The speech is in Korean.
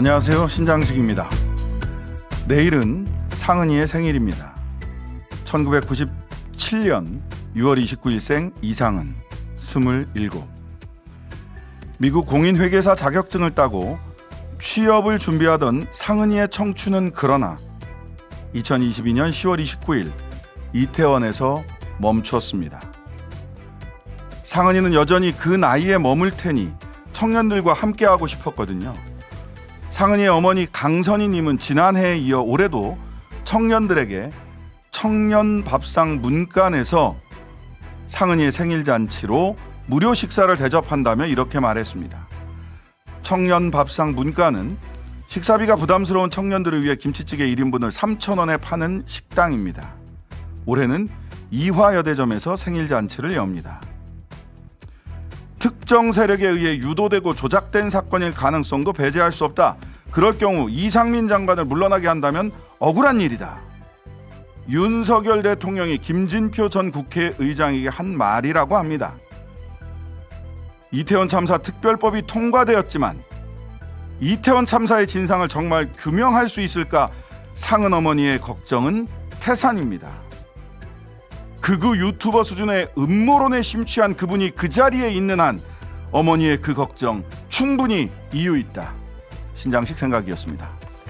안녕하세요. 신장식입니다. 내일은 상은이의 생일입니다. 1997년 6월 29일생 이상은 27. 미국 공인회계사 자격증을 따고 취업을 준비하던 상은이의 청춘은 그러나 2022년 10월 29일 이태원에서 멈췄습니다. 상은이는 여전히 그 나이에 머물 테니 청년들과 함께하고 싶었거든요. 상은이의 어머니 강선희님은 지난해에 이어 올해도 청년들에게 청년 밥상 문간에서 상은이의 생일 잔치로 무료 식사를 대접한다며 이렇게 말했습니다. 청년 밥상 문간은 식사비가 부담스러운 청년들을 위해 김치찌개 1인분을 3,000원에 파는 식당입니다. 올해는 이화여대점에서 생일 잔치를 엽니다. 특정 세력에 의해 유도되고 조작된 사건일 가능성도 배제할 수 없다. 그럴 경우 이상민 장관을 물러나게 한다면 억울한 일이다. 윤석열 대통령이 김진표 전 국회의장에게 한 말이라고 합니다. 이태원 참사 특별법이 통과되었지만 이태원 참사의 진상을 정말 규명할 수 있을까 상은 어머니의 걱정은 태산입니다. 극우 유튜버 수준의 음모론에 심취한 그분이 그 자리에 있는 한 어머니의 그 걱정 충분히 이유 있다. 신장식 생각이었습니다.